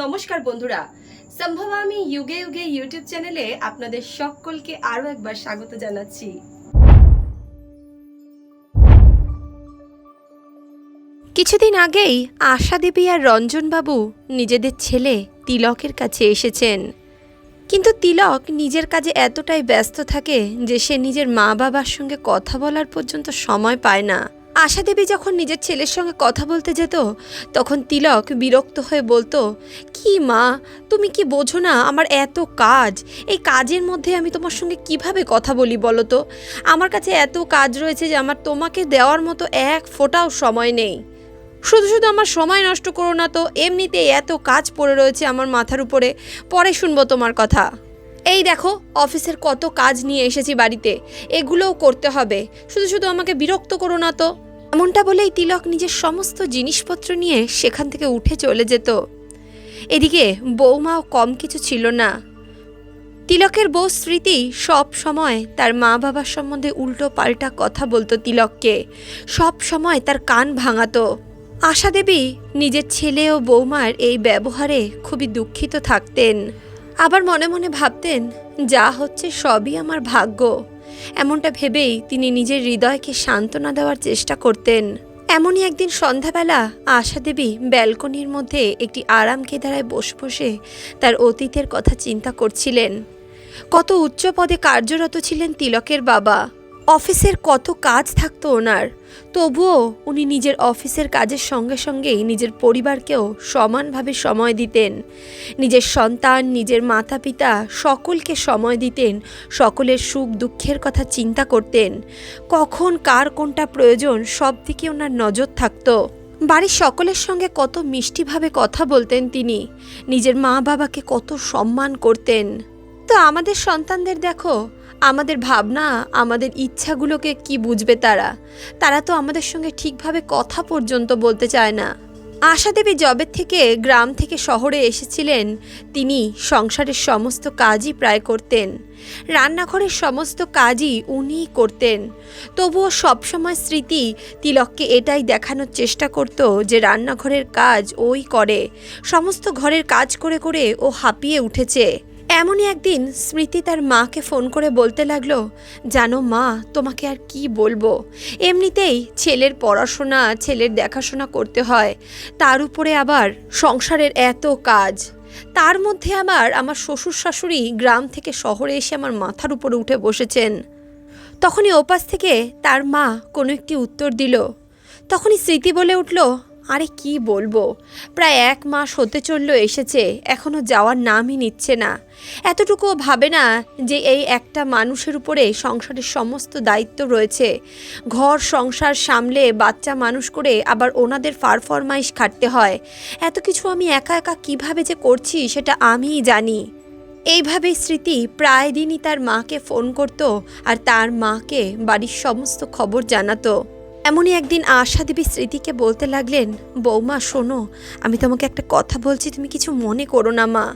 নমস্কার বন্ধুরা। সম্ভব আমি যুগে যুগে ইউটিউব চ্যানেলে আপনাদের সকলকে আরও একবার স্বাগত জানাচ্ছি। কিছুদিন আগেই আশা দেবী আর রঞ্জনবাবু নিজেদের ছেলে তিলকের কাছে এসেছেন। কিন্তু তিলক নিজের কাজে এতটাই ব্যস্ত থাকে যে সে নিজের মা বাবার সঙ্গে কথা বলার পর্যন্ত সময় পায় না। আশা দেবী যখন নিজের ছেলের সঙ্গে কথা বলতে যেত, তখন তিলক বিরক্ত হয়ে বলতো, কি মা, তুমি কি বোঝো না আমার এত কাজ? এই কাজের মধ্যে আমি তোমার সঙ্গে কীভাবে কথা বলি বলো তো? আমার কাছে এত কাজ রয়েছে যে আমার তোমাকে দেওয়ার মতো এক ফোঁটাও সময় নেই। শুধু শুধু আমার সময় নষ্ট করো না তো, এমনিতেই এত কাজ পড়ে রয়েছে আমার মাথার উপরে। পরে শুনব তোমার কথা। এই দেখো, অফিসের কত কাজ নিয়ে এসেছি বাড়িতে। এগুলোও করতে হবে। শুধু শুধু আমাকে বিরক্ত করো না তো। এমনটা বলেই তিলক নিজের সমস্ত জিনিসপত্র নিয়ে সেখান থেকে উঠে চলে যেত। এদিকে বৌমাও কম কিছু ছিল না। তিলকের বউ স্মৃতি সব সময় তার মা বাবার সম্বন্ধে উল্টো পাল্টা কথা বলতো তিলককে। সব সময় তার কান ভাঙাতো। আশা দেবী নিজের ছেলে ও বৌমার এই ব্যবহারে খুবই দুঃখিত থাকতেন। আবার মনে মনে ভাবতেন, যা হচ্ছে সবই আমার ভাগ্য। এমনটা ভেবেই তিনি নিজের হৃদয়কে সান্ত্বনা দেওয়ার চেষ্টা করতেন। এমনই একদিন সন্ধ্যাবেলা আশা দেবী ব্যালকনির মধ্যে একটি আরাম কেদারায় বসে বসে তার অতীতের কথা চিন্তা করছিলেন। কত উচ্চ পদে কার্যরত ছিলেন তিলকের বাবা। অফিসের কত কাজ থাকতো ওনার। তবুও উনি নিজের অফিসের কাজের সঙ্গে সঙ্গেই নিজের পরিবারকেও সমানভাবে সময় দিতেন। নিজের সন্তান, নিজের মাতা পিতা সকলকে সময় দিতেন, সকলের সুখ দুঃখের কথা চিন্তা করতেন। কখন কার কোনটা প্রয়োজন সব দিকে ওনার নজর থাকতো। বাড়ির সকলের সঙ্গে কত মিষ্টিভাবে কথা বলতেন তিনি। নিজের মা বাবাকে কত সম্মান করতেন। তো আমাদের সন্তানদের দেখো আমাদের ভাবনা, আমাদের ইচ্ছাগুলোকে কি বুঝবে তারা? তারা তো আমাদের সঙ্গে ঠিকভাবে কথা পর্যন্ত বলতে চায় না। আশা দেবী জবের থেকে গ্রাম থেকে শহরে এসেছিলেন। তিনি সংসারের সমস্ত কাজই প্রায় করতেন। রান্নাঘরের সমস্ত কাজই উনিই করতেন। তবুও সবসময় স্মৃতি তিলককে এটাই দেখানোর চেষ্টা করত যে রান্নাঘরের কাজ ওই করে। সমস্ত ঘরের কাজ করে করে ও হাঁপিয়ে উঠেছে। এমনই একদিন স্মৃতি তার মাকে ফোন করে বলতে লাগল, জানো মা, তোমাকে আর কি বলব? এমনিতেই ছেলের পড়াশোনা, ছেলের দেখাশোনা করতে হয়। তার উপরে আবার সংসারের এত কাজ। তার মধ্যে আবার আমার শ্বশুর শাশুড়ি গ্রাম থেকে শহরে এসে আমার মাথার উপরে উঠে বসেছেন। তখনই ওপাশ থেকে তার মা কোনো একটি উত্তর দিল। তখনই স্মৃতি বলে উঠল আরে কি বলব? প্রায় এক মাস হতে চলল এসেছে এখনও যাওয়ার নামই নিচ্ছে না। এতটুকুও ভাবে না যে এই একটা মানুষের উপরে সংসারের সমস্ত দায়িত্ব রয়েছে। ঘর সংসার সামলে বাচ্চা মানুষ করে আবার ওনাদের ফারফরমাইশ খাটতে হয়। এত কিছু আমি একা একা কীভাবে যে করছি সেটা আমিই জানি। এইভাবেই স্মৃতি প্রায় দিনই তার মাকে ফোন করত আর তার মাকে বাড়ির সমস্ত খবর জানাতো। এমনই একদিন আশা দেবী স্মৃতিকে বলতে লাগলেন, বৌমা, শোনো, আমি তোমাকে একটা কথা বলছি, তুমি কিছু মনে করো না, মা।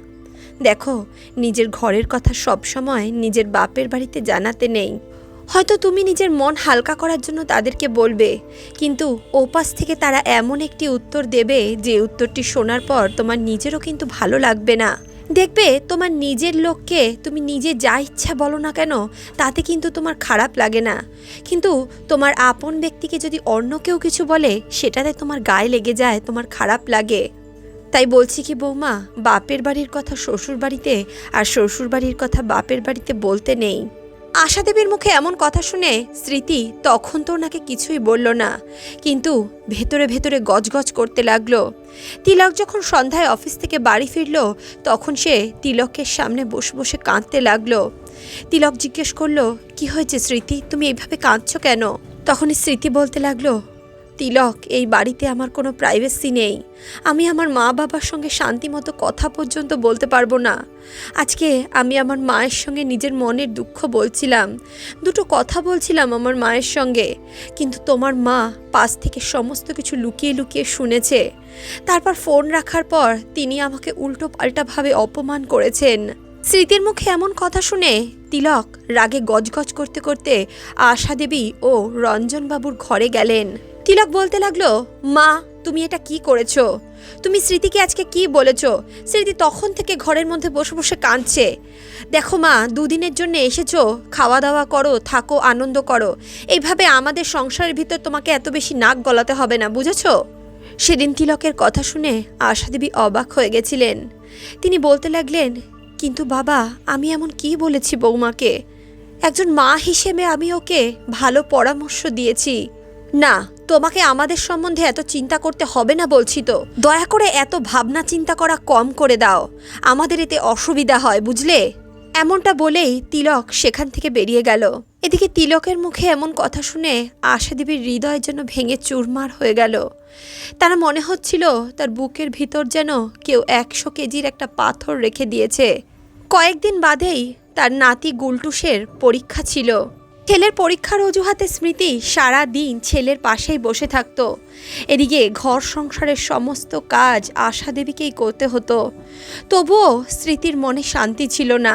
দেখো, নিজের ঘরের কথা সব সময় নিজের বাপের বাড়িতে জানাতে নেই। হয়তো তুমি নিজের মন হালকা করার জন্য তাদেরকে বলবে, কিন্তু ওপাশ থেকে তারা এমন একটি উত্তর দেবে, যে উত্তরটি শোনার পর তোমার নিজেরও কিন্তু ভালো লাগবে না। দেখবে তোমার নিজের লোককে তুমি নিজে যা ইচ্ছা বলো না কেন, তাতে কিন্তু তোমার খারাপ লাগে না। কিন্তু তোমার আপন ব্যক্তিকে যদি অন্য কেউ কিছু বলে, সেটাতে তোমার গায়ে লেগে যায়, তোমার খারাপ লাগে। তাই বলছি কি বৌমা, বাপের বাড়ির কথা শ্বশুর বাড়িতে আর শ্বশুর বাড়ির কথা বাপের বাড়িতে বলতে নেই। আশা দেবীর মুখে এমন কথা শুনে স্মৃতি তখন তো ওনাকে কিছুই বলল না, কিন্তু ভেতরে ভেতরে গজগজ করতে লাগল। তিলক যখন সন্ধ্যায় অফিস থেকে বাড়ি ফিরল, তখন সে তিলকের সামনে বসে বসে কাঁদতে লাগল। তিলক জিজ্ঞেস করল, কি হয়েছে স্মৃতি? তুমি এইভাবে কাঁদছ কেন? তখনই স্মৃতি বলতে লাগল তিলক, এই বাড়িতে আমার কোনো প্রাইভেসি নেই। আমি আমার মা বাবার সঙ্গে শান্তিমতো কথা পর্যন্ত বলতে পারব না। আজকে আমি আমার মায়ের সঙ্গে নিজের মনের দুঃখ বলছিলাম। দুটো কথা বলছিলাম আমার মায়ের সঙ্গে। কিন্তু তোমার মা পাশ থেকে সমস্ত কিছু লুকিয়ে লুকিয়ে শুনেছে। তারপর ফোন রাখার পর তিনি আমাকে উল্টো পাল্টাভাবে অপমান করেছেন। স্মৃতির মুখে এমন কথা শুনে তিলক রাগে গজগজ করতে করতে আশা দেবী ও রঞ্জনবাবুর ঘরে গেলেন। তিলক বলতে লাগল, মা, তুমি এটা কি করেছ? তুমি স্মৃতিকে আজকে কি বলেছ? স্মৃতি তখন থেকে ঘরের মধ্যে বসে বসে কাঁদছে। দেখো মা, দুদিনের জন্য এসেছ খাওয়া দাওয়া করো, থাকো, আনন্দ করো। এইভাবে আমাদের সংসারের ভিতর তোমাকে এত বেশি নাক গলাতে হবে না, বুঝেছ? সেদিন তিলকের কথা শুনে আশাদেবী অবাক হয়ে গেছিলেন। তিনি বলতে লাগলেন, কিন্তু বাবা, আমি এমন কি বলেছি বৌমাকে? একজন মা হিসেবে আমি ওকে ভালো পরামর্শ দিয়েছি। না, তোমাকে আমাদের সম্বন্ধে এত চিন্তা করতে হবে না বলছি তো। দয়া করে এত ভাবনা চিন্তা করা কম করে দাও। আমাদের এতে অসুবিধা হয়, বুঝলে? এমনটা বলেই তিলক সেখান থেকে বেরিয়ে গেল। এদিকে তিলকের মুখে এমন কথা শুনে আশাদেবীর হৃদয় যেন ভেঙে চুরমার হয়ে গেল। তার মনে হচ্ছিল তার বুকের ভিতর যেন কেউ একশো কেজির একটা পাথর রেখে দিয়েছে। কয়েকদিন বাদেই তার নাতি গুলটুসের পরীক্ষা ছিল। ছেলের পরীক্ষার অজুহাতে স্মৃতি সারা দিন ছেলের পাশেই বসে থাকত। এদিকে ঘর সংসারের সমস্ত কাজ আশা দেবীকেই করতে হতো। তবুও স্মৃতির মনে শান্তি ছিল না।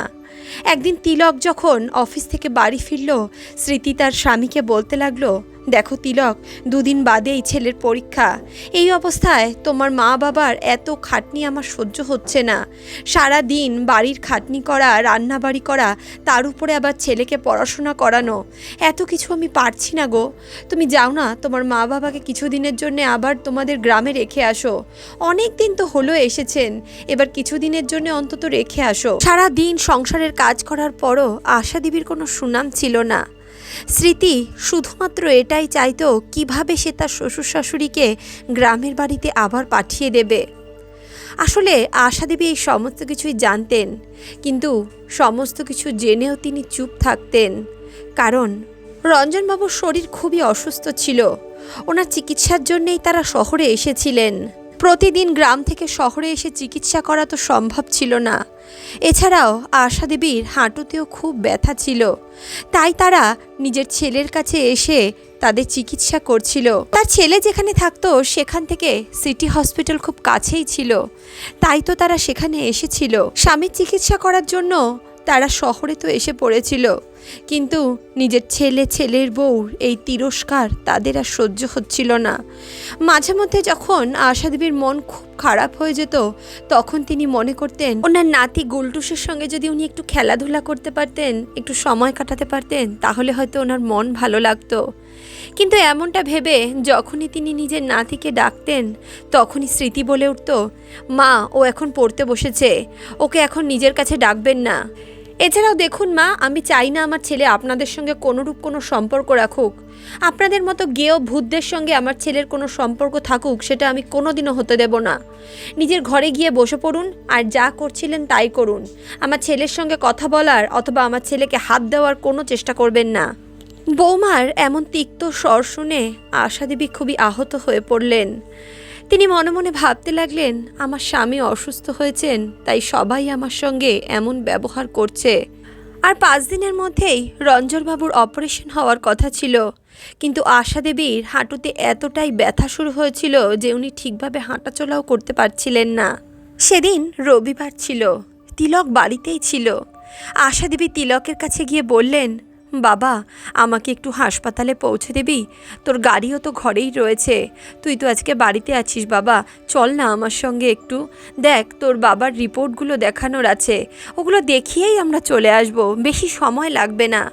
একদিন তিলক যখন অফিস থেকে বাড়ি ফিরল, স্মৃতি তার স্বামীকে বলতে লাগল দেখো তিলক, দুদিন বাদেই ছেলের পরীক্ষা। এই অবস্থায় তোমার মা বাবার এত খাটনি আমার সহ্য হচ্ছে না। সারা দিন বাড়ির খাটনি করা, রান্নাবাড়ি করা, তার উপরে আবার ছেলেকে পড়াশোনা করানো, এত কিছু আমি পারছি না গো। তুমি যাও না, তোমার মা বাবাকে কিছুদিনের জন্য আবার তোমাদের গ্রামে রেখে আসো। অনেক দিন তো হলো এসেছেন, এবার কিছুদিনের জন্য অন্তত রেখে আসো। সারা দিন সংসারের কাজ করার পরও আশা দেবীর কোনো সুনাম ছিল না। স্মৃতি শুধুমাত্র এটাই চাইতো কীভাবে সে তার শ্বশুর শাশুড়িকে গ্রামের বাড়িতে আবার পাঠিয়ে দেবে? আসলে আশাদেবী এই সমস্ত কিছুই জানতেন, কিন্তু সমস্ত কিছু জেনেও তিনি চুপ থাকতেন। কারণ রঞ্জনবাবুর শরীর খুবই অসুস্থ ছিল। ওনার চিকিৎসার জন্যেই তারা শহরে এসেছিলেন। প্রতিদিন গ্রাম থেকে শহরে এসে চিকিৎসা করা তো সম্ভব ছিল না। এছাড়াও আশা দেবীর হাঁটুতেও খুব ব্যথা ছিল। তাই তারা নিজের ছেলের কাছে এসে তাদের চিকিৎসা করছিল। তার ছেলে যেখানে থাকতো সেখান থেকে সিটি হসপিটাল খুব কাছেই ছিল। তাই তো তারা সেখানে এসেছিল। স্বামীর চিকিৎসা করার জন্য তারা শহরে তো এসে পড়েছিল। কিন্তু নিজের ছেলে ছেলের বউর এই তিরস্কার তাদের আর সহ্য হচ্ছিল না। মাঝে মধ্যে যখন আশাদেবীর মন খুব খারাপ হয়ে যেত, তখন তিনি মনে করতেন, ওনার নাতি গোলটুসের সঙ্গে যদি উনি একটু খেলাধুলা করতে পারতেন, একটু সময় কাটাতে পারতেন, তাহলে হয়তো ওনার মন ভালো লাগতো। কিন্তু এমনটা ভেবে যখনই তিনি নিজের নাতিকে ডাকতেন, তখনই স্মৃতি বলে উঠত, মা, ও এখন পড়তে বসেছে, ওকে এখন নিজের কাছে ডাকবেন না। এছাড়াও দেখুন মা, আমি চাই না আমার ছেলে আপনাদের সঙ্গে কোনোরূপ কোনো সম্পর্ক রাখুক। আপনাদের মতো গেও ভূতদের সঙ্গে আমার ছেলের কোনো সম্পর্ক থাকুক, সেটা আমি কোনোদিনও হতে দেব না। নিজের ঘরে গিয়ে বসে পড়ুন, আর যা করছিলেন তাই করুন। আমার ছেলের সঙ্গে কথা বলার অথবা আমার ছেলেকে হাত দেওয়ার কোনো চেষ্টা করবেন না। বৌমার এমন তিক্ত স্বর শুনে আশাদেবী খুবই আহত হয়ে পড়লেন। তিনি মনে মনে ভাবতে লাগলেন, আমার স্বামী অসুস্থ হয়েছেন, তাই সবাই আমার সঙ্গে এমন ব্যবহার করছে। আর পাঁচ দিনের মধ্যেই রঞ্জনবাবুর অপারেশন হওয়ার কথা ছিল। কিন্তু আশা দেবীর হাঁটুতে এতটাই ব্যথা শুরু হয়েছিল যে উনি ঠিকভাবে হাঁটাচলাও করতে পারছিলেন না। সেদিন রবিবার ছিল, তিলক বাড়িতেই ছিল। আশা দেবী তিলকের কাছে গিয়ে বললেন বাবা, আমাকে একটু হাসপাতালে পৌঁছে দিবি? তোর গাড়িও তো ঘরেই রয়েছে। তুই তো আজকে বাড়িতে আছিস বাবা। চল না আমার সঙ্গে একটু। দেখ, তোর বাবার রিপোর্টগুলো দেখানোর আছে। ওগুলো দেখিয়েই আমরা চলে আসব। বেশি সময় লাগবে না।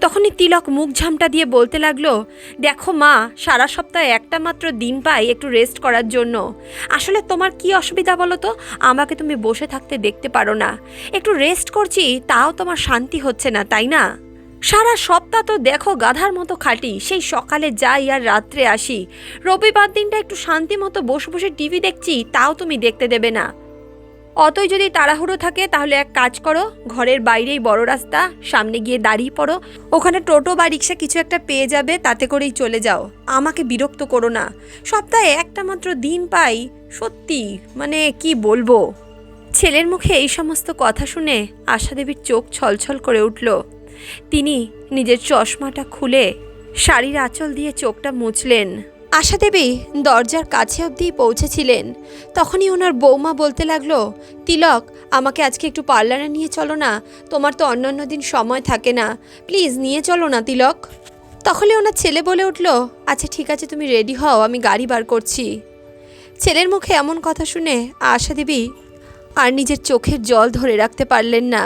তখনই তিলক মুখ ঝামটা দিয়ে বলতে লাগল, দেখো মা, সারা সপ্তাহে একটা মাত্র দিন পাই একটু রেস্ট করার জন্য। আসলে তোমার কি অসুবিধা বলো তো? আমাকে তুমি বসে থাকতে দেখতে পারো না। একটু রেস্ট করছি, তাও তোমার শান্তি হচ্ছে না, তাই না? সারা সপ্তাহ তো দেখো গাধার মতো খাটি। সেই সকালে যাই আর রাত্রে আসি। রবিবার দিনটা একটু শান্তি মতো বসে বসে টিভি দেখছি, তাও তুমি দেখতে দেবে না। অতই যদি তাড়াহুড়ো থাকে, তাহলে এক কাজ করো, ঘরের বাইরেই বড় রাস্তা, সামনে গিয়ে দাঁড়িয়ে পড়ো। ওখানে টোটো বা রিক্সা কিছু একটা পেয়ে যাবে, তাতে করেই চলে যাও। আমাকে বিরক্ত করো না। সপ্তাহে একটা মাত্র দিন পাই। সত্যি মানে কি বলব? ছেলের মুখে এই সমস্ত কথা শুনে আশাদেবীর চোখ ছলছল করে উঠল। তিনি নিজের চশমাটা খুলে শাড়ির আঁচল দিয়ে চোখটা মুছলেন। আশা দেবী দরজার কাছে অবধি পৌঁছেছিলেন। তখনই ওনার বৌমা বলতে লাগল, তিলক, আমাকে আজকে একটু পার্লারে নিয়ে চলো না। তোমার তো অন্যান্য দিন সময় থাকে না। প্লিজ নিয়ে চলো না, তিলক। তখনই ওনার ছেলে বলে উঠল আচ্ছা ঠিক আছে, তুমি রেডি হও, আমি গাড়ি বার করছি। ছেলের মুখে এমন কথা শুনে আশা দেবী আর নিজের চোখের জল ধরে রাখতে পারলেন না।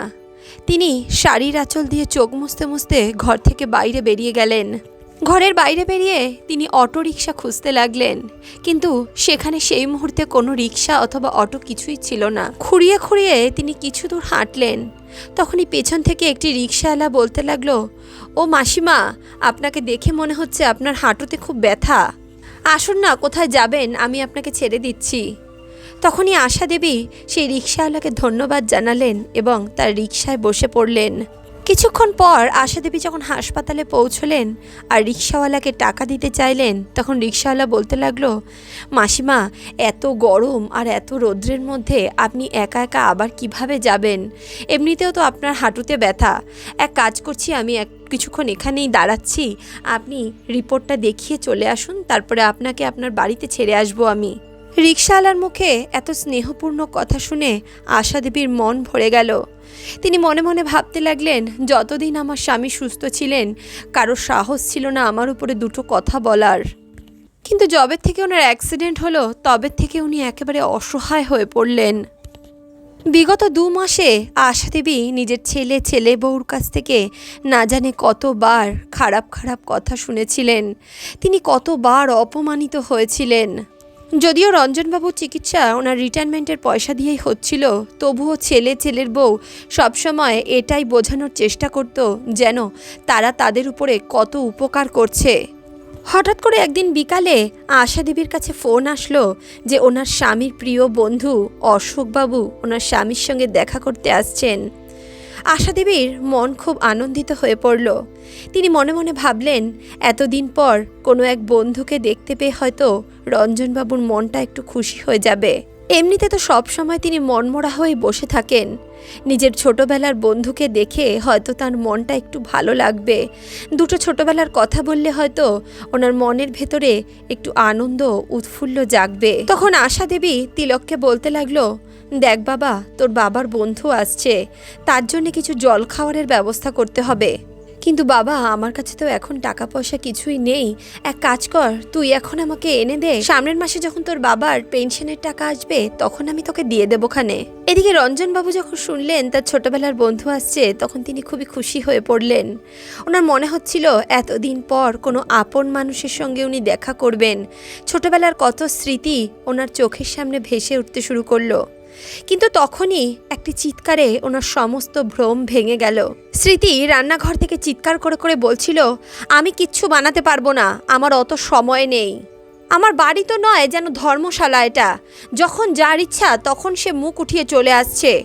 তিনি শাড়ির আঁচল দিয়ে চোখ মুছতে মুছতে ঘর থেকে বাইরে বেরিয়ে গেলেন। ঘরের বাইরে বেরিয়ে তিনি অটো রিক্সা খুঁজতে লাগলেন। কিন্তু সেখানে সেই মুহূর্তে কোনো রিক্সা অথবা অটো কিছুই ছিল না। খুঁড়িয়ে খুঁড়িয়ে তিনি কিছু দূর হাঁটলেন। তখনই পেছন থেকে একটি রিক্সাওয়ালা বলতে লাগল, ও মাসিমা, আপনাকে দেখে মনে হচ্ছে আপনার হাঁটুতে খুব ব্যথা। আসুন না, কোথায় যাবেন? আমি আপনাকে ছেড়ে দিচ্ছি। তখনই আশা দেবী সেই রিক্সাওয়ালাকে ধন্যবাদ জানালেন এবং তার রিক্সায় বসে পড়লেন। কিছুক্ষণ পর আশা দেবী যখন হাসপাতালে পৌঁছলেন আর রিক্সাওয়ালাকে টাকা দিতে চাইলেন, তখন রিক্সাওয়ালা বলতে লাগল, মাসিমা, এত গরম আর এত রৌদ্রের মধ্যে আপনি একা একা আবার কীভাবে যাবেন? এমনিতেও তো আপনার হাঁটুতে ব্যথা। এক কাজ করছি, আমি এক কিছুক্ষণ এখানেই দাঁড়াচ্ছি। আপনি রিপোর্টটা দেখিয়ে চলে আসুন, তারপরে আপনাকে আপনার বাড়িতে ছেড়ে আসব আমি। রিক্সাওয়ালার মুখে এত স্নেহপূর্ণ কথা শুনে আশা দেবীর মন ভরে গেল। তিনি মনে মনে ভাবতে লাগলেন, যতদিন আমার স্বামী সুস্থ ছিলেন, কারও সাহস ছিল না আমার উপরে দুটো কথা বলার। কিন্তু জবের থেকে ওনার অ্যাক্সিডেন্ট হলো, তবে থেকে উনি একেবারে অসহায় হয়ে পড়লেন। বিগত দু মাসে আশা দেবী নিজের ছেলে ছেলে বউর কাছ থেকে না জানে কতবার খারাপ খারাপ কথা শুনেছিলেন। তিনি কতবার অপমানিত হয়েছিলেন। যদিও রঞ্জনবাবু চিকিৎসা ওনার রিটায়ারমেন্টের পয়সা দিয়েই হচ্ছিল, তবুও ছেলে ছেলের বউ সবসময় এটাই বোঝানোর চেষ্টা করত যেন তারা তাদের উপরে কত উপকার করছে। হঠাৎ করে একদিন বিকালে আশা দেবীর কাছে ফোন আসলো যে ওনার স্বামীর প্রিয় বন্ধু অশোকবাবু ওনার স্বামীর সঙ্গে দেখা করতে আসছেন। আশা দেবীর মন খুব আনন্দিত হয়ে পড়ল। তিনি মনে মনে ভাবলেন, এতদিন পর কোনো এক বন্ধুকে দেখতে পেয়ে হয়তো রঞ্জনবাবুর মনটা একটু খুশি হয়ে যাবে। এমনিতে তো সব সময় তিনি মনমরা হয়ে বসে থাকেন। নিজের ছোটবেলার বন্ধুকে দেখে হয়তো তার মনটা একটু ভালো লাগবে। দুটো ছোটবেলার কথা বললে হয়তো ওনার মনের ভেতরে একটু আনন্দ, উৎফুল্ল জাগবে। তখন আশা দেবী তিলককে বলতে লাগল দেখ বাবা, তোর বাবার বন্ধু আসছে, তার জন্য কিছু জল খাওয়ারের ব্যবস্থা করতে হবে। কিন্তু বাবা, আমার কাছে তো এখন টাকা পয়সা কিছুই নেই। এক কাজ কর, তুই এখন আমাকে এনে দে। সামনের মাসে যখন তোর বাবার পেনশনের টাকা আসবে, তখন আমি তোকে দিয়ে দেবো খানে এদিকে রঞ্জনবাবু যখন শুনলেন, তার ছোটবেলার বন্ধু আসছে, তখন তিনি খুবই খুশি হয়ে পড়লেন। ওনার মনে হচ্ছিল, এতদিন পর কোনো আপন মানুষের সঙ্গে উনি দেখা করবেন। ছোটবেলার কত স্মৃতি ওনার চোখের সামনে ভেসে উঠতে শুরু করল। কিন্তু তখনই একটি চিৎকারে ওনার সমস্ত ভ্রম ভেঙে গেল। স্মৃতি রান্নাঘর থেকে চিৎকার করে করে বলছিল, আমি কিচ্ছু বানাতে পারব না, আমার অত সময় নেই। আমার বাড়ি তো নয়, যেন ধর্মশালা এটা। যখন যার ইচ্ছা, তখন সে মুখ উঠিয়ে চলে আসছে।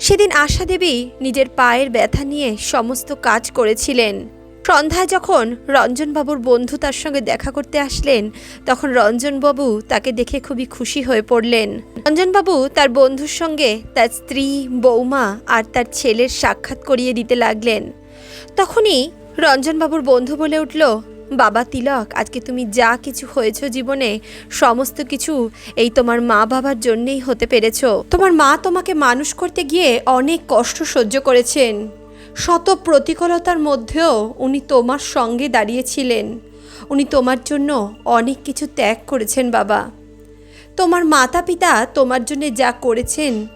সেদিন আশা দেবী নিজের পায়ের ব্যথা নিয়ে সমস্ত কাজ করেছিলেন। সন্ধ্যায় যখন রঞ্জনবাবুর বন্ধু তার সঙ্গে দেখা করতে আসলেন, তখন রঞ্জনবাবু তাকে দেখে খুবই খুশি হয়ে পড়লেন। রঞ্জনবাবু তার বন্ধুর সঙ্গে তার স্ত্রী, বৌমা আর তার ছেলের সাক্ষাৎ করিয়ে দিতে লাগলেন। তখনই রঞ্জনবাবুর বন্ধু বলে উঠল, বাবা তিলক, আজকে তুমি যা কিছু হয়েছ জীবনে, সমস্ত কিছু এই তোমার মা বাবার জন্যেই হতে পেরেছ। তোমার মা তোমাকে মানুষ করতে গিয়ে অনেক কষ্ট সহ্য করেছেন। শত প্রতিকূলতার মধ্যেও উনি তোমার সঙ্গে দাঁড়িয়েছিলেন। উনি তোমার জন্য অনেক কিছু ত্যাগ করেছেন, বাবা। তোমার মাতা পিতা তোমার জন্য যা করেছেন,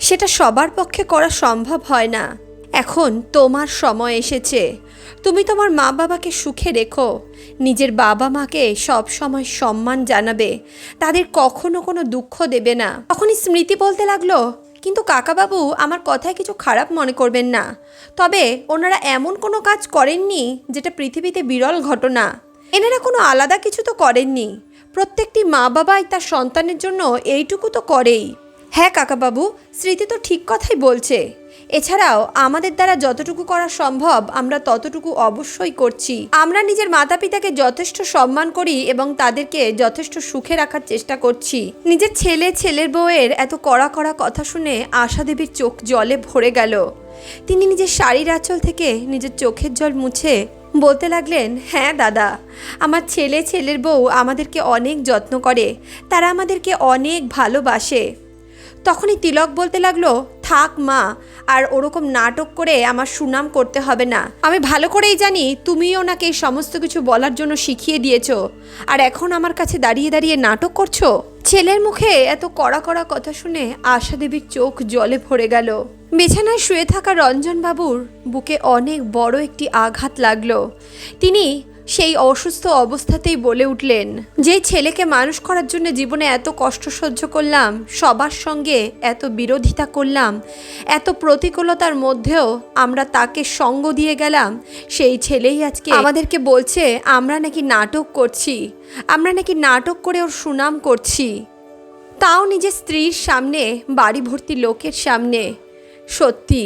সেটা সবার পক্ষে করা সম্ভব হয় না। এখন তোমার সময় এসেছে। তুমি তোমার মা বাবাকে সুখে রেখো। নিজের বাবা মাকে সব সময় সম্মান জানাবে। তাদের কখনো কোনো দুঃখ দেবে না। তখনই স্মৃতি বলতে লাগল কিন্তু কাকাবাবু আমার কথায় কিছু খারাপ মনে করবেন না। তবে ওনারা এমন কোনো কাজ করেননি যেটা পৃথিবীতে বিরল ঘটনা। এনারা কোনো আলাদা কিছু তো করেননি। প্রত্যেকটি মা বাবাই তার সন্তানের জন্য এইটুকু তো করেই। হ্যাঁ কাকাবাবু, স্মৃতি তো ঠিক কথাই বলছে। এছাড়াও আমাদের দ্বারা যতটুকু করা সম্ভব, আমরা ততটুকু অবশ্যই করছি। আমরা নিজের মাতা পিতাকে যথেষ্ট সম্মান করি এবং তাদেরকে যথেষ্ট সুখে রাখার চেষ্টা করছি। নিজের ছেলে ছেলের বউয়ের এত কড়া কড়া কথা শুনে আশা দেবীর চোখ জলে ভরে গেল। তিনি নিজের শাড়ির আঁচল থেকে নিজের চোখের জল মুছে বলতে লাগলেন হ্যাঁ দাদা, আমার ছেলে ছেলের বউ আমাদেরকে অনেক যত্ন করে। তারা আমাদেরকে অনেক ভালোবাসে। তখনই তিলক বলতে লাগল, থাক মা, আর ওরকম নাটক করে আমার সুনাম করতে হবে না। আমি ভালো করেই জানি তুমিও ওনাকে এই সমস্ত কিছু বলার জন্য শিখিয়ে দিয়েছ। আর এখন আমার কাছে দাঁড়িয়ে দাঁড়িয়ে নাটক করছ? ছেলের মুখে এত কড়া কড়া কথা শুনে আশা দেবীর চোখ জলে ভরে গেল। বিছানায় শুয়ে থাকা রঞ্জনবাবুর বুকে অনেক বড় একটি আঘাত লাগল। তিনি সেই অসুস্থ অবস্থাতেই বলে উঠলেন, যে ছেলেকে মানুষ করার জন্য জীবনে এত কষ্ট সহ্য করলাম, সবার সঙ্গে এত বিরোধিতা করলাম, এত প্রতিকূলতার মধ্যেও আমরা তাকে সঙ্গ দিয়ে গেলাম, সেই ছেলেই আজকে আমাদেরকে বলছে, আমরা নাকি নাটক করছি, আমরা নাকি নাটক করে ওর সুনাম করছি। তাও নিজের স্ত্রীর সামনে বাড়ি ভর্তি লোকের সামনে। সত্যি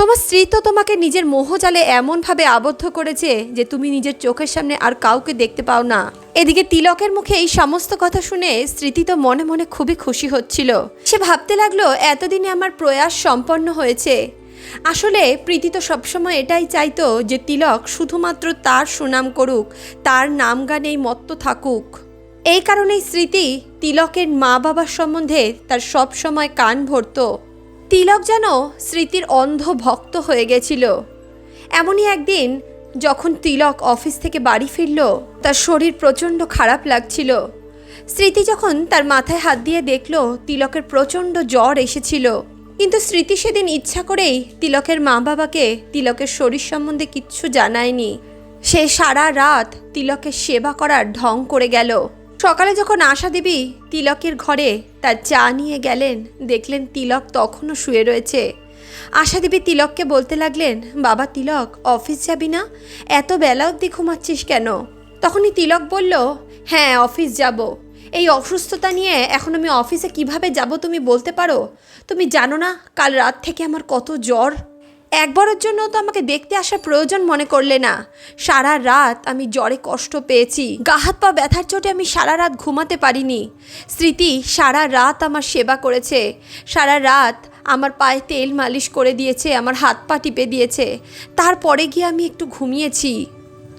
তোমার স্ত্রী তো তোমাকে নিজের মোহজালে এমনভাবে আবদ্ধ করেছে যে তুমি নিজের চোখের সামনে আর কাউকে দেখতে পাও না। এদিকে তিলকের মুখে এই সমস্ত কথা শুনে স্মৃতি তো মনে মনে খুবই খুশি হচ্ছিল। সে ভাবতে লাগল, এতদিনে আমার প্রয়াস সম্পন্ন হয়েছে। আসলে প্রীতি তো সবসময় এটাই চাইতো যে তিলক শুধুমাত্র তার সুনাম করুক, তার নাম গানেই মত্ত থাকুক। এই কারণেই স্মৃতি তিলকের মা বাবার সম্বন্ধে তার সব সময় কান ভরত। তিলক যেন স্মৃতির অন্ধ ভক্ত হয়ে গেছিল। এমনই একদিন যখন তিলক অফিস থেকে বাড়ি ফিরল, তার শরীর প্রচণ্ড খারাপ লাগছিল। স্মৃতি যখন তার মাথায় হাত দিয়ে দেখল, তিলকের প্রচণ্ড জ্বর এসেছিল। কিন্তু স্মৃতি সেদিন ইচ্ছা করেই তিলকের মা বাবাকে তিলকের শরীর সম্বন্ধে কিচ্ছু জানায়নি। সে সারা রাত তিলকের সেবা করার ঢং করে গেল। সকালে যখন আশা দেবী তিলকের ঘরে তার চা নিয়ে গেলেন, দেখলেন তিলক তখনও শুয়ে রয়েছে। আশা দেবী তিলককে বলতে লাগলেন, বাবা তিলক, অফিস যাবি না? এত বেলা অবধি ঘুমাচ্ছিস কেন? তখনই তিলক বলল হ্যাঁ অফিস যাব। এই অসুস্থতা নিয়ে এখন আমি অফিসে কীভাবে যাব তুমি বলতে পারো? তুমি জানো না, কাল রাত থেকে আমার কত জ্বর একবারের জন্য তো আমাকে দেখতে আসার প্রয়োজন মনে করলে না। সারা রাত আমি জ্বরে কষ্ট পেয়েছি। গা হাত পা ব্যথার চোটে আমি সারা রাত ঘুমাতে পারিনি। স্মৃতি সারা রাত আমার সেবা করেছে। সারা রাত আমার পায়ে তেল মালিশ করে দিয়েছে, আমার হাত পা টিপে দিয়েছে। তারপরে গিয়ে আমি একটু ঘুমিয়েছি।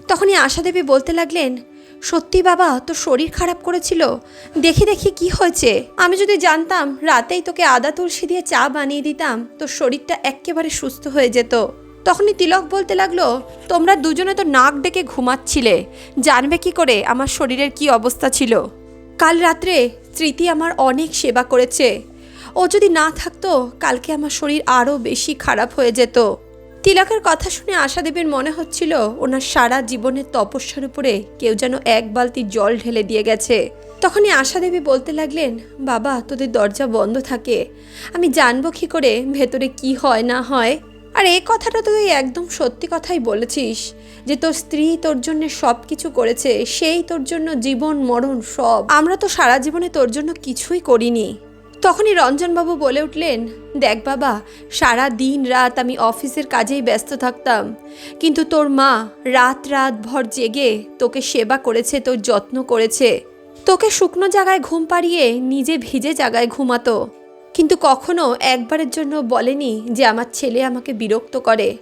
তখনই আশা দেবী বলতে লাগলেন সত্যি বাবা, তোর শরীর খারাপ করেছিল? দেখি দেখি কি হয়েছে। আমি যদি জানতাম, রাতেই তোকে আদা তুলসী দিয়ে চা বানিয়ে দিতাম, তোর শরীরটা একেবারে সুস্থ হয়ে যেত। তখনই তিলক বলতে লাগল, তোমরা দুজনে তো নাক ডেকে ঘুমাচ্ছিলে। জানবে কি করে আমার শরীরের কি অবস্থা ছিল? কাল রাত্রে স্মৃতি আমার অনেক সেবা করেছে। ও যদি না থাকতো, কালকে আমার শরীর আরও বেশি খারাপ হয়ে যেত। তিলকের কথা শুনে আশা দেবীর মনে হচ্ছিল ওনার সারা জীবনের তপস্যার উপরে কেউ যেন এক বালতি জল ঢেলে দিয়ে গেছে। তখনই আশা দেবী বলতে লাগলেন, বাবা, তোদের দরজা বন্ধ থাকে। আমি জানব কি করে, ভেতরে কি হয়, না হয়। আর এই কথাটা তুই একদম সত্যি কথাই বলেছিস, যে তোর স্ত্রী তোর জন্য সব কিছু করেছে, সেই তোর জন্য জীবন, মরণ সব। আমরা তো সারা জীবনে তোর জন্য কিছুই করিনি। তখনই রঞ্জনবাবু বলে উঠলেন, দেখ বাবা, সারা দিন রাত আমি অফিসের কাজেই ব্যস্ত থাকতাম। কিন্তু তোর মা রাত রাত ভর জেগে তোকে সেবা করেছে, তোর যত্ন করেছে। তোকে শুকনো জায়গায় ঘুম পাড়িয়ে নিজে ভিজে জায়গায় ঘুমাতো। কিন্তু কখনো একবারের জন্য বলেনি যে আমার ছেলে আমাকে বিরক্ত করে।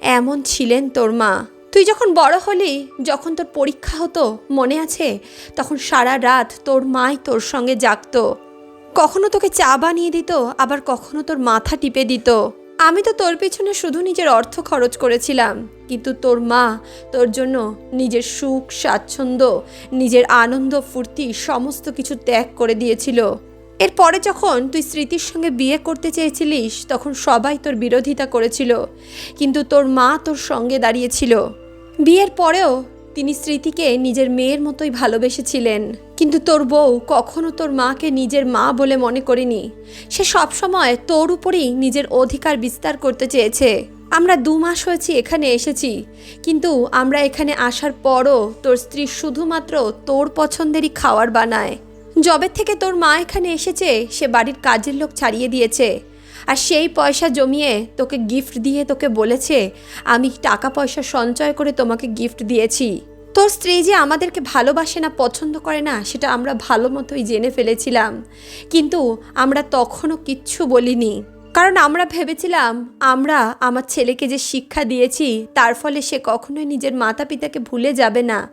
এমন ছিলেন তোর মা। তুই যখন বড় হলি, যখন তোর পরীক্ষা হতো, মনে আছে? তখন সারা রাত তোর মাই তোর সঙ্গে জাগতো। কখনো তোকে চা বানিয়ে দিত, আবার কখনো তোর মাথা টিপে দিত। আমি তো তোর পেছনে শুধু নিজের অর্থ খরচ করেছিলাম, কিন্তু তোর মা তোর জন্য নিজের সুখ, স্বাচ্ছন্দ্য, নিজের আনন্দ, ফুর্তি, সমস্ত কিছু ত্যাগ করে দিয়েছিল। এরপরে যখন তুই স্মৃতির সঙ্গে বিয়ে করতে চেয়েছিলিস, তখন সবাই তোর বিরোধিতা করেছিল, কিন্তু তোর মা তোর সঙ্গে দাঁড়িয়েছিল। বিয়ের পরেও তিনি স্মৃতিকে নিজের মেয়ের মতোই ভালোবেসেছিলেন। কিন্তু তোর বউ কখনো তোর মাকে নিজের মা বলে মনে করেনি। সে সবসময় তোর উপরেই নিজের অধিকার বিস্তার করতে চেয়েছে। আমরা দু মাস হয়েছি এখানে এসেছি। কিন্তু আমরা এখানে আসার পরও তোর স্ত্রী শুধুমাত্র তোর পছন্দেরই খাওয়ার বানায়। জবে থেকে তোর মা এখানে এসেছে, সে বাড়ির কাজের লোক ছাড়িয়ে দিয়েছে। আর সেই পয়সা জমিয়ে তোকে গিফট দিয়ে তোকে বলেছে, আমি টাকা পয়সা সঞ্চয় করে তোমাকে গিফট দিয়েছি। তোর স্ত্রী যে আমাদেরকে ভালোবাসে না, পছন্দ করে না, সেটা আমরা ভালো মতোই জেনে ফেলেছিলাম। কিন্তু আমরা তখনও কিচ্ছু বলিনি। কারণ আমরা ভেবেছিলাম, আমরা আমার ছেলেকে যে শিক্ষা দিয়েছি, তার ফলে সে কখনোই নিজের মাতা পিতাকে ভুলে যাবে না।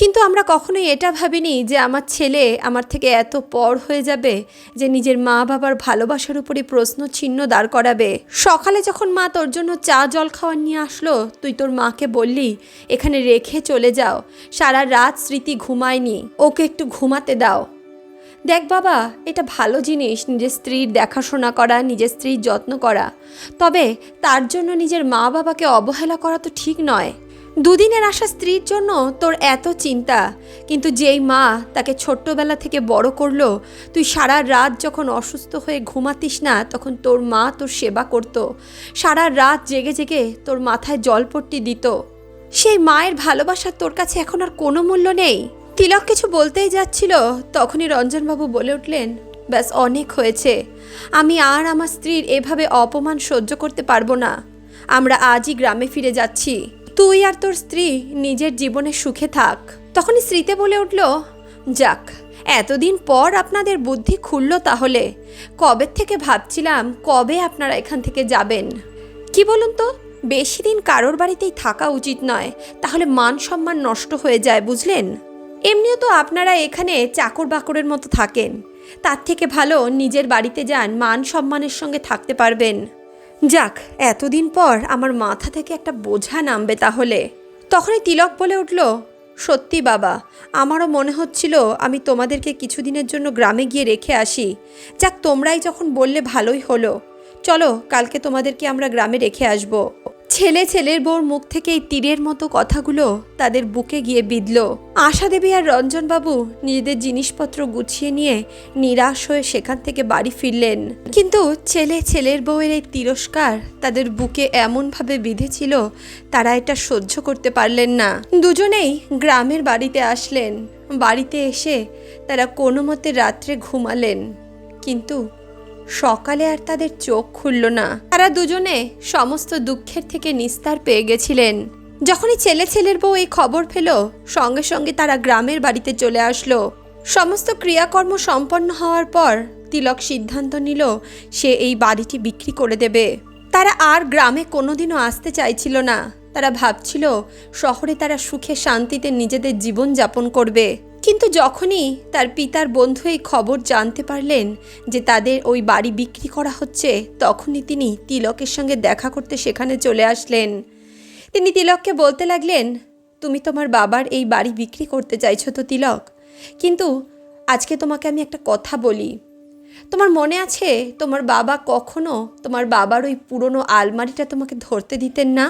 কিন্তু আমরা কখনোই এটা ভাবিনি যে আমার ছেলে আমার থেকে এত পর হয়ে যাবে যে নিজের মা বাবার ভালোবাসার উপরে প্রশ্ন চিহ্ন দাঁড় করাবে। সকালে যখন মা তোর জন্য চা, জল খাওয়ার নিয়ে আসলো, তুই তোর মাকে বললি, এখানে রেখে চলে যাও। সারা রাত স্মৃতি ঘুমায়নি। ওকে একটু ঘুমাতে দাও। দেখ বাবা, এটা ভালো জিনিস, নিজের স্ত্রীর দেখাশোনা করা, নিজের স্ত্রীর যত্ন করা। তবে তার জন্য নিজের মা বাবাকে অবহেলা করা তো ঠিক নয়। দুদিনের আসা স্ত্রীর জন্য তোর এত চিন্তা। কিন্তু যেই মা তাকে ছোট্টবেলা থেকে বড় করল, তুই সারা রাত যখন অসুস্থ হয়ে ঘুমাতিস না, তখন তোর মা তোর সেবা করত। সারা রাত জেগে জেগে তোর মাথায় জলপট্টি দিত। সেই মায়ের ভালোবাসার তোর কাছে এখন আর কোনো মূল্য নেই। তিলক কিছু বলতেই যাচ্ছিল, তখনই রঞ্জনবাবু বলে উঠলেন, ব্যাস, অনেক হয়েছে। আমি আর আমার স্ত্রীর এভাবে অপমান সহ্য করতে পারব না। আমরা আজই গ্রামে ফিরে যাচ্ছি। তুই আর তোর স্ত্রী নিজের জীবনে সুখে থাক। তখনই স্ত্রীতে বলে উঠল, যাক, এতদিন পর আপনাদের বুদ্ধি খুলল তাহলে। কবে থেকে ভাবছিলাম কবে আপনারা এখান থেকে যাবেন? কি বলুন তো, বেশি দিন কারোর বাড়িতেই থাকা উচিত নয়, তাহলে মান সম্মান নষ্ট হয়ে যায়, বুঝলেন? এমনিও তো আপনারা এখানে চাকর বাকরের মতো থাকেন। তার থেকে ভালো নিজের বাড়িতে যান, মান সম্মানের সঙ্গে থাকতে পারবেন। যাক, এতদিন পর আমার মাথা থেকে একটা বোঝা নামবে তাহলে। তখনই তিলক বলে উঠল, সত্যি বাবা, আমারও মনে হচ্ছিল আমি তোমাদেরকে কিছুদিনের জন্য গ্রামে গিয়ে রেখে আসি। যাক, তোমরাই যখন বললে ভালোই হলো। চলো, কালকে তোমাদেরকে আমরা গ্রামে রেখে আসব। ছেলে ছেলের বউর মুখ থেকে এই তীরের মতো কথাগুলো তাদের বুকে গিয়ে বিঁধল। আশা দেবী আর রঞ্জনবাবু নিজেদের জিনিসপত্র গুছিয়ে নিয়ে নিরাশ হয়ে সেখান থেকে বাড়ি ফিরলেন। কিন্তু ছেলে ছেলের বউয়ের এই তিরস্কার তাদের বুকে এমনভাবে বিঁধেছিল, তারা এটা সহ্য করতে পারলেন না। দুজনেই গ্রামের বাড়িতে আসলেন। বাড়িতে এসে তারা কোনো মতে রাত্রে ঘুমালেন। কিন্তু সকালে আর তাদের চোখ খুলল না। তারা দুজনে সমস্ত দুঃখের থেকে নিস্তার পেয়ে গেছিলেন। যখনই ছেলে ছেলের বউ এই খবর পেল, সঙ্গে সঙ্গে তারা গ্রামের বাড়িতে চলে আসলো। সমস্ত ক্রিয়াকর্ম সম্পন্ন হওয়ার পর তিলক সিদ্ধান্ত নিল, সে এই বাড়িটি বিক্রি করে দেবে। তারা আর গ্রামে কোনোদিনও আসতে চাইছিল না। তারা ভাবছিল, শহরে তারা সুখে শান্তিতে নিজেদের জীবন যাপন করবে। কিন্তু যখনই তার পিতার বন্ধু এই খবর জানতে পারলেন যে তাদের ওই বাড়ি বিক্রি করা হচ্ছে, তখনই তিনি তিলকের সঙ্গে দেখা করতে সেখানে চলে আসলেন। তিনি তিলককে বলতে লাগলেন, তুমি তোমার বাবার এই বাড়ি বিক্রি করতে চাইছো তো তিলক, কিন্তু আজকে তোমাকে আমি একটা কথা বলি। তোমার মনে আছে তোমার বাবা কখনো তোমার বাবার ওই পুরনো আলমারিটা তোমাকে ধরতে দিতেন না?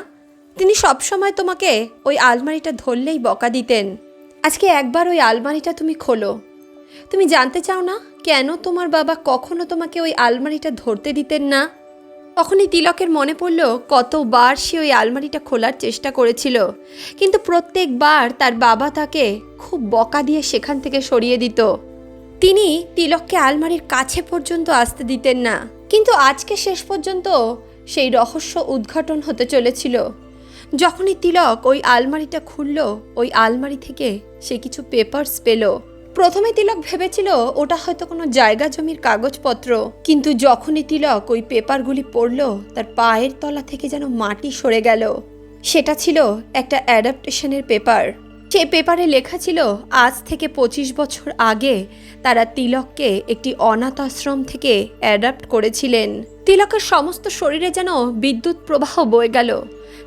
তিনি সবসময় তোমাকে ওই আলমারিটা ধরলেই বকা দিতেন। আজকে একবার ওই আলমারিটা তুমি খোলো। তুমি জানতে চাও না কেন তোমার বাবা কখনো তোমাকে ওই আলমারিটা ধরতে দিতেন না? তখনই তিলকের মনে পড়ল, কতবার সে ওই আলমারিটা খোলার চেষ্টা করেছিল। কিন্তু প্রত্যেকবার তার বাবা তাকে খুব বকা দিয়ে সেখান থেকে সরিয়ে দিত। তিনি তিলককে আলমারির কাছে পর্যন্ত আসতে দিতেন না। কিন্তু আজকে শেষ পর্যন্ত সেই রহস্য উদ্ঘাটন হতে চলেছিল। যখনই তিলক ওই আলমারিটা খুলল, ওই আলমারি থেকে সে কিছু পেপার্স পেল। প্রথমে তিলক ভেবেছিল ওটা হয়তো কোনো জায়গা জমির কাগজপত্র, কিন্তু যখনই তিলক ওই পেপারগুলি পড়ল, তার পায়ের তলা থেকে যেন মাটি সরে গেল। সেটা ছিল একটা অ্যাডাপ্টেশনের পেপার সেই পেপারে লেখা ছিল, আজ থেকে পঁচিশ বছর আগে তারা তিলককে একটি অনাথ আশ্রম থেকে অ্যাডাপ্ট করেছিলেন। তিলকের সমস্ত শরীরে যেন বিদ্যুৎ প্রবাহ বয়ে গেল।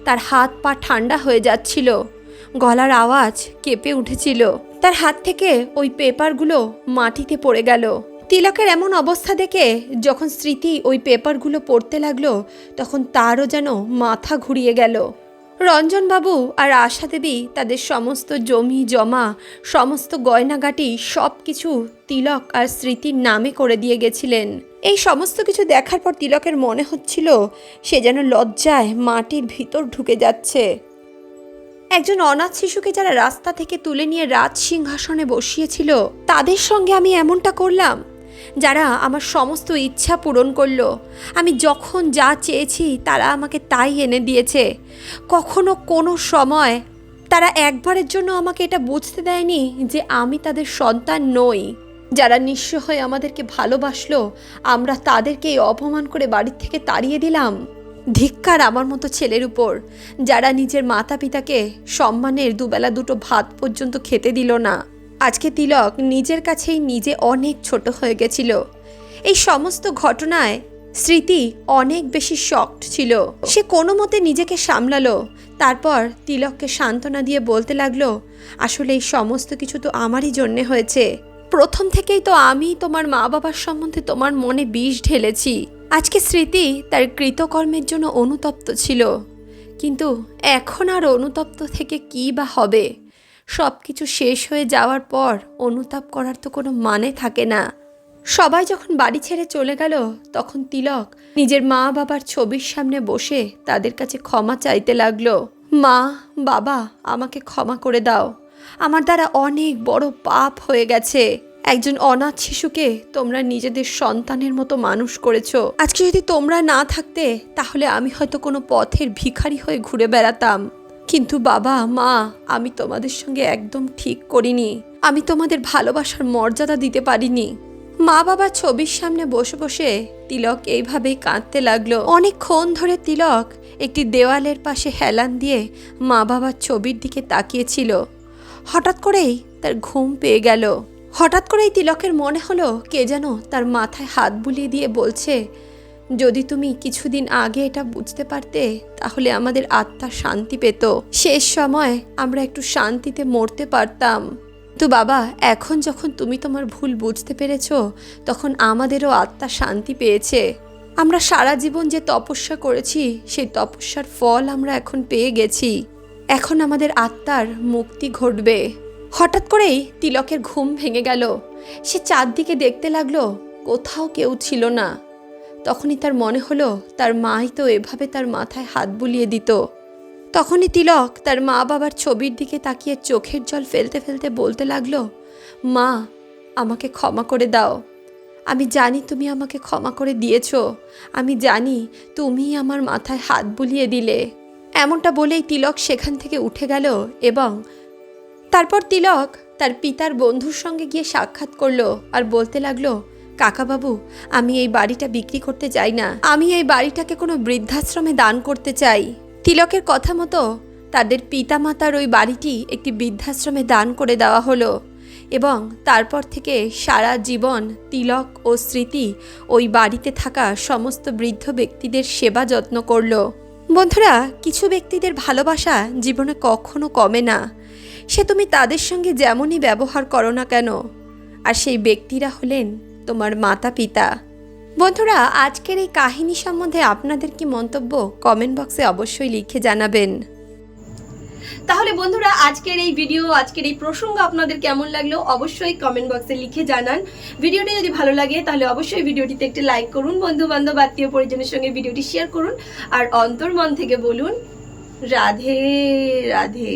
তার হাত পা ঠান্ডা হয়ে যাচ্ছিল। গলার আওয়াজ কেঁপে উঠেছিল। তার হাত থেকে ওই পেপারগুলো মাটিতে পড়ে গেল। তিলকের এমন অবস্থা দেখে যখন স্মৃতি ওই পেপারগুলো পড়তে লাগল, তখন তারও যেন মাথা ঘুরিয়ে গেল। রঞ্জনবাবু আর আশা দেবী তাদের সমস্ত জমি, জমা, সমস্ত গয়নাগাটি সব কিছু তিলক আর স্মৃতির নামে করে দিয়ে গেছিলেন। এই সমস্ত কিছু দেখার পর তিলকের মনে হচ্ছিল সে যেন লজ্জায় মাটির ভিতর ঢুকে যাচ্ছে। একজন অনাথ শিশুকে যারা রাস্তা থেকে তুলে নিয়ে রাজ সিংহাসনে বসিয়েছিল, তাদের সঙ্গে আমি এমনটা করলাম। যারা আমার সমস্ত ইচ্ছা পূরণ করল। আমি যখন যা চেয়েছি, তারা আমাকে তাই এনে দিয়েছে। কখনো কোনো সময় তারা একবারের জন্য আমাকে এটা বুঝতে দেয়নি যে আমি তাদের সন্তান নই। যারা নিঃস্ব হয়ে আমাদেরকে ভালোবাসলো, আমরা তাদেরকে অপমান করে বাড়ির থেকে তাড়িয়ে দিলাম। ধিক্কার আমার মতো ছেলের উপর, যারা নিজের মাতা পিতাকে সম্মানের দুবেলা দুটো ভাত পর্যন্ত খেতে দিল না। আজকে তিলক নিজের কাছেই নিজে অনেক ছোট হয়ে গেছিল। এই সমস্ত ঘটনায় স্মৃতি অনেক বেশি শক্ট ছিল। সে কোনো মতে নিজেকে সামলালো। তারপর তিলককে সান্ত্বনা দিয়ে বলতে লাগল, আসলে এই সমস্ত কিছু তো আমারই জন্যে হয়েছে। প্রথম থেকেই তো আমি তোমার মা বাবার সম্বন্ধে তোমার মনে বিষ ঢেলেছি। আজকে স্মৃতি তার কৃতকর্মের জন্য অনুতপ্ত ছিল। কিন্তু এখন আর অনুতপ্ত থেকে কী বা হবে? সব কিছু শেষ হয়ে যাওয়ার পর অনুতাপ করার তো কোনো মানে থাকে না। সবাই যখন বাড়ি ছেড়ে চলে গেল, তখন তিলক নিজের মা বাবার ছবির সামনে বসে তাদের কাছে ক্ষমা চাইতে লাগল। মা, বাবা, আমাকে ক্ষমা করে দাও। আমার দ্বারা অনেক বড় পাপ হয়ে গেছে। একজন অনাথ শিশুকে তোমরা নিজেদের সন্তানের মতো মানুষ করেছ। আজকে যদি তোমরা না থাকতে, তাহলে আমি হয়তো কোনো পথের ভিখারি হয়ে ঘুরে বেড়াতাম। কিন্তু বাবা, মা, আমি তোমাদের সঙ্গে একদম ঠিক করিনি। আমি তোমাদের ভালোবাসার মর্যাদা দিতে পারিনি। মা বাবা ছবির সামনে বসে বসে তিলক এইভাবেই কাঁদতে লাগল। অনেকক্ষণ ধরে তিলক একটি দেওয়ালের পাশে হেলান দিয়ে মা বাবার ছবির দিকে তাকিয়েছিল। হঠাৎ করেই তার ঘুম পেয়ে গেল। হঠাৎ করেই তিলকের মনে হলো কে যেন তার মাথায় হাত বুলিয়ে দিয়ে বলছে যদি তুমি কিছুদিন আগে এটা বুঝতে পারতে, তাহলে আমাদের আত্মা শান্তি পেত। শেষ সময় আমরা একটু শান্তিতে মরতে পারতাম। তো বাবা, এখন যখন তুমি তোমার ভুল বুঝতে পেরেছ, তখন আমাদেরও আত্মা শান্তি পেয়েছে। আমরা সারা জীবন যে তপস্যা করেছি, সেই তপস্যার ফল আমরা এখন পেয়ে গেছি। এখন আমাদের আত্মার মুক্তি ঘটবে। হঠাৎ করেই তিলকের ঘুম ভেঙে গেল। সে চারদিকে দেখতে লাগল, কোথাও কেউ ছিল না। তখনই তার মনে হলো, তার মাই তো এভাবে তার মাথায় হাত বুলিয়ে দিত। তখনই তিলক তার মা বাবার ছবির দিকে তাকিয়ে চোখের জল ফেলতে ফেলতে বলতে লাগল, মা, আমাকে ক্ষমা করে দাও। আমি জানি তুমি আমাকে ক্ষমা করে দিয়েছ। আমি জানি তুমি আমার মাথায় হাত বুলিয়ে দিলে। এমনটা বলেই তিলক সেখান থেকে উঠে গেল এবং তারপর তিলক তার পিতার বন্ধুর সঙ্গে গিয়ে সাক্ষাৎ করল আর বলতে লাগল কাকাবাবু, আমি এই বাড়িটা বিক্রি করতে চাই না। আমি এই বাড়িটাকে কোনো বৃদ্ধাশ্রমে দান করতে চাই। তিলকের কথা মতো তাদের পিতামাতার ওই বাড়িটি একটি বৃদ্ধাশ্রমে দান করে দেওয়া হলো এবং তারপর থেকে সারা জীবন তিলক ও স্মৃতি ওই বাড়িতে থাকা সমস্ত বৃদ্ধ ব্যক্তিদের সেবা যত্ন করল। বন্ধুরা, কিছু ব্যক্তিদের ভালোবাসা জীবনে কখনো কমে না। সে তুমি তাদের সঙ্গে যেমনই ব্যবহার করো না কেন, আর সেই ব্যক্তিরা হলেন তোমার মাতা পিতা বন্ধুরা, আজকের এই কাহিনী সম্বন্ধে আপনাদের কি মন্তব্য কমেন্ট বক্সে অবশ্যই লিখে জানাবেন। তাহলে বন্ধুরা, আজকের এই ভিডিও আজকের এই প্রসঙ্গ আপনাদের কেমন লাগল অবশ্যই কমেন্ট বক্সে লিখে জানান। ভিডিওটি যদি ভালো লাগে, তাহলে অবশ্যই ভিডিওটিতে একটি লাইক করুন বন্ধু বান্ধব আত্মীয় পরিজনের সঙ্গে ভিডিওটি শেয়ার করুন। আর অন্তর্মন থেকে বলুন, রাধে রাধে।